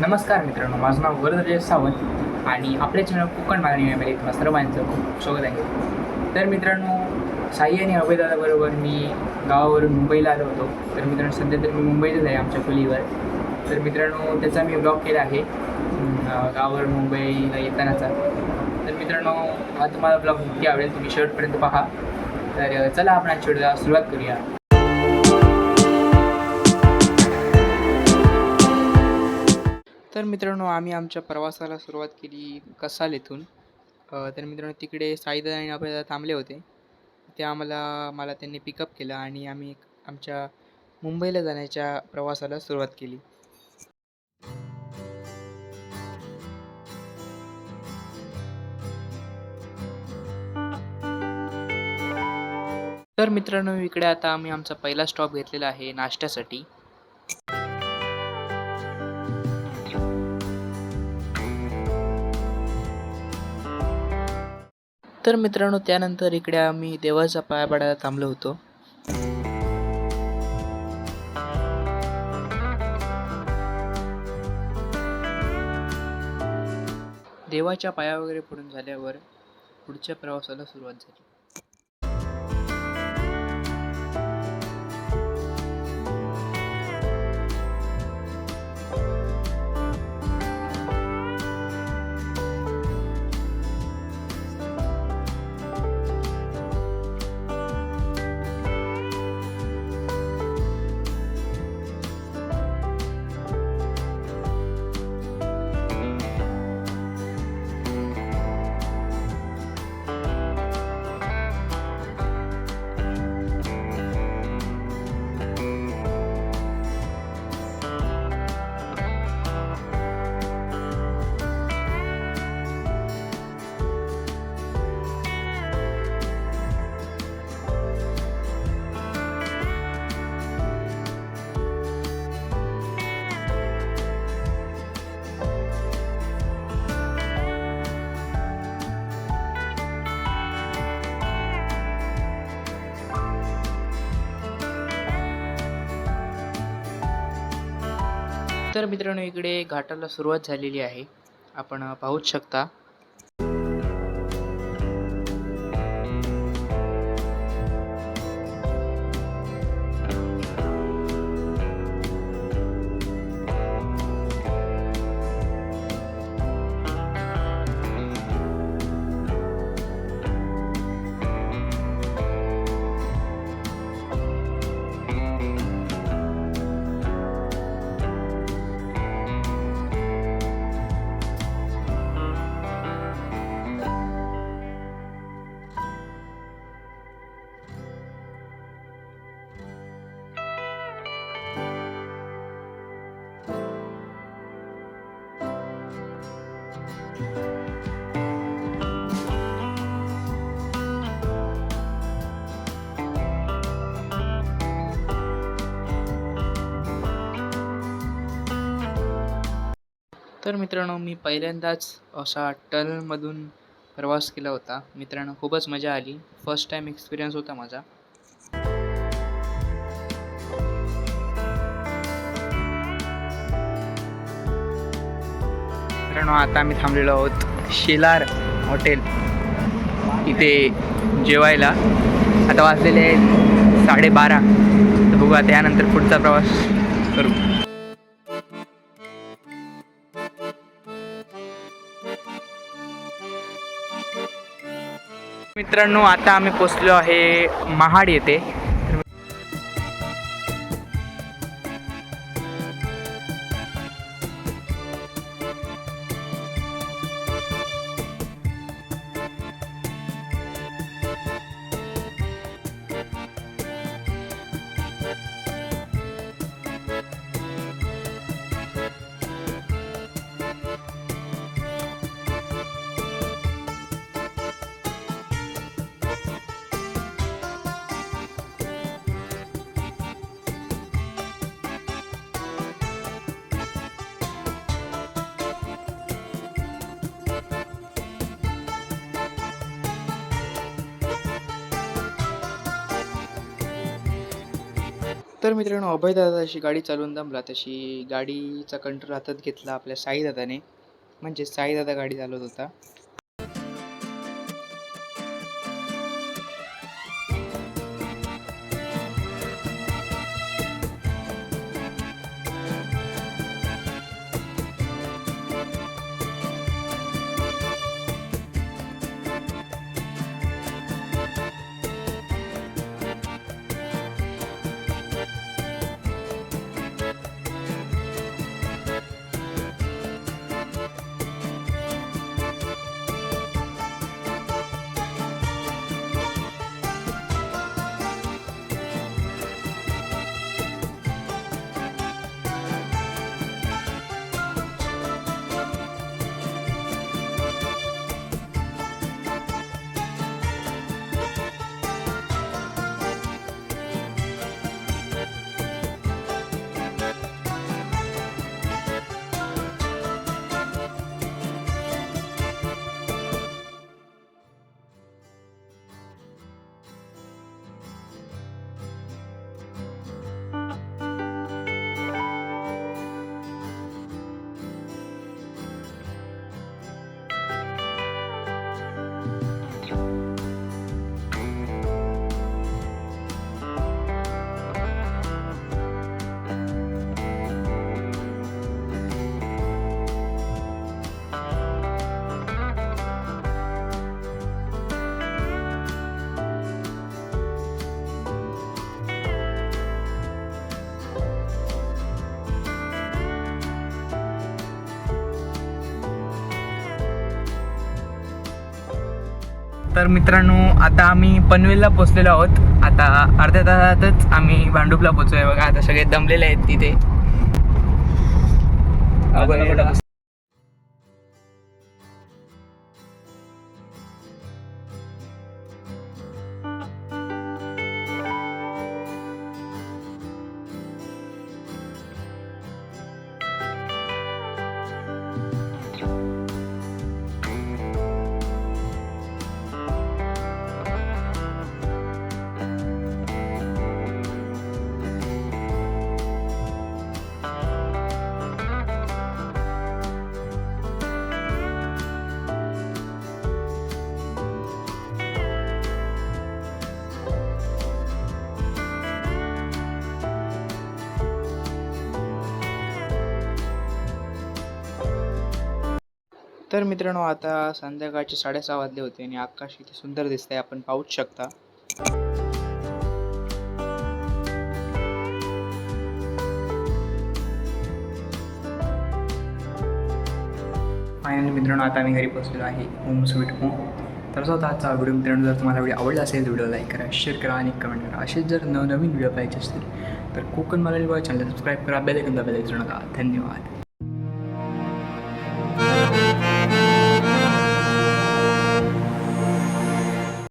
नमस्कार मित्रांनो माझं नाव वरदराज सावंत आणि आपल्या चॅनल कोकण मागणी यामध्ये तुम्हा सर्वांचं खूप स्वागत आहे. तर मित्रांनो साई आणि अभयदादाबरोबर मी गावावरून मुंबईला आलो होतो. तर मित्रांनो सध्या तर मी मुंबईतच आहे आमच्या खोलीवर. तर मित्रांनो त्याचा मी ब्लॉग केला आहे गावावरून मुंबईला येतानाचा. तर मित्रांनो हा तुम्हाला ब्लॉग नक्की आवडेल तुम्ही शेवटपर्यंत पहा. तर चला आपण आज व्हिडिओला सुरुवात करूया. तर मित्रांनो आम्ही आमच्या प्रवासाला सुरुवात केली कसाल येथून. तर मित्रांनो तिकडे साईदादा आणि आपल्याला थांबले होते. ते आम्हाला मला त्यांनी पिकअप केलं आणि आम्ही आमच्या मुंबईला जाण्याच्या प्रवासाला सुरुवात केली. तर मित्रांनो इकडे आता आम्ही आमचा पहिला स्टॉप घेतलेला आहे नाश्त्यासाठी. तर मित्रांनो त्यानंतर इकडे आम्ही देवाचा पाया पडायला थांबलो होतो. देवाच्या पाया वगैरे पडून झाल्यावर पुढच्या प्रवासाला सुरुवात झाली. तर मित्रांनो इकडे घाटाला सुरुवात झालेली आहे. आपण पाहूच शकता. तर मित्रांनो मी पहिल्यांदाच असा टनलमधून प्रवास केला होता. मित्रांनो खूपच मजा आली. फर्स्ट टाईम एक्सपिरियन्स होता माझा. मित्रांनो आता आम्ही थांबलेलो आहोत शेलार हॉटेल. इथे जेवायला. आता वाजलेले आहेत साडेबारा. तर बघू आता यानंतर पुढचा प्रवास करू. मित्रांनो आता आम्ही पोचलो आहे महाड येथे. तर मित्रांनो अभयदादा अशी गाडी चालवून दमला. तशी गाडीचा कंट्रोल हातात घेतला आपल्या साईदादाने. म्हणजे साईदादा गाडी चालवत होता. तर मित्रांनो आता आम्ही पनवेलला पोचलेलो आहोत. आता अर्ध्या तासातच आम्ही भांडूपला पोचलोय बघा आता सगळे दमलेले आहेत तिथे. तर मित्रांनो आता संध्याकाळचे साडेसहा वाजले होते आणि आकाश इथे सुंदर दिसतंय. आपण पाहूच शकता. फायनली मित्रांनो आता आम्ही घरी बसलेलो आहे. होम स्वीट होम तर असा होता आजचा व्हिडिओ मित्रांनो जर तुम्हाला व्हिडिओ आवडला असेल तर व्हिडिओ लाईक करा शेअर करा आणि कमेंट करा. असेच जर नवनवीन व्हिडिओ पाहिजे असतील तर कोकण मराठी चॅनल सबस्क्राईब करा. बेल दाबायला विसरू नका. धन्यवाद.